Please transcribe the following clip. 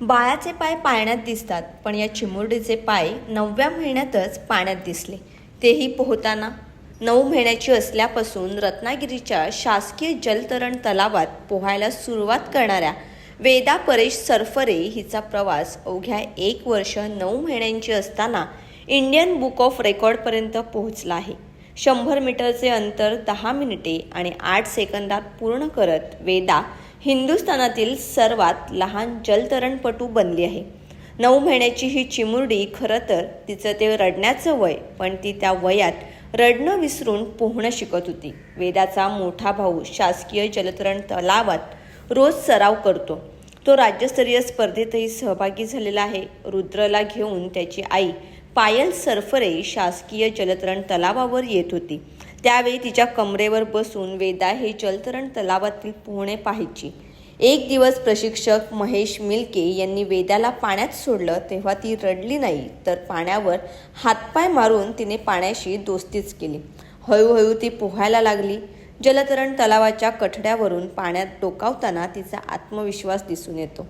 बाळाचे पाय पाळण्यात दिसतात पण या चिमुरडीचे पाय नवव्या महिन्यातच पाण्यात दिसले. तेही पोहताना. नऊ महिन्याची असल्यापासून रत्नागिरीच्या शासकीय जलतरण तलावात पोहायला सुरुवात करणाऱ्या वेदा परेश सरफरे हिचा प्रवास अवघ्या एक वर्ष नऊ महिन्यांची असताना इंडियन बुक ऑफ रेकॉर्डपर्यंत पोहोचला आहे. शंभर मीटरचे अंतर दहा मिनिटे आणि आठ सेकंदात पूर्ण करत वेदा हिंदुस्थानातील सर्वात लहान जलतरणपटू बनली आहे. नऊ महिन्याची ही चिमुरडी खरं तर तिचं ते रडण्याचं वय पण ती त्या वयात रडणं विसरून पोहणं शिकत होती. वेदाचा मोठा भाऊ शासकीय जलतरण तलावात रोज सराव करतो. तो राज्यस्तरीय स्पर्धेतही सहभागी झालेला आहे. रुद्रला घेऊन त्याची आई पायल सरफरे शासकीय जलतरण तलावावर येत होती. त्यावेळी तिच्या कमरेवर बसून वेदा हे जलतरण तलावातील पोहणे पाहायची. एक दिवस प्रशिक्षक महेश मिल्के यांनी वेदाला पाण्यात सोडलं तेव्हा ती रडली नाही तर पाण्यावर हातपाय मारून तिने पाण्याशी दोस्तीच केली. हळूहळू ती पोहायला लागली. जलतरण तलावाच्या कठड्यावरून पाण्यात डोकावताना तिचा आत्मविश्वास दिसून येतो.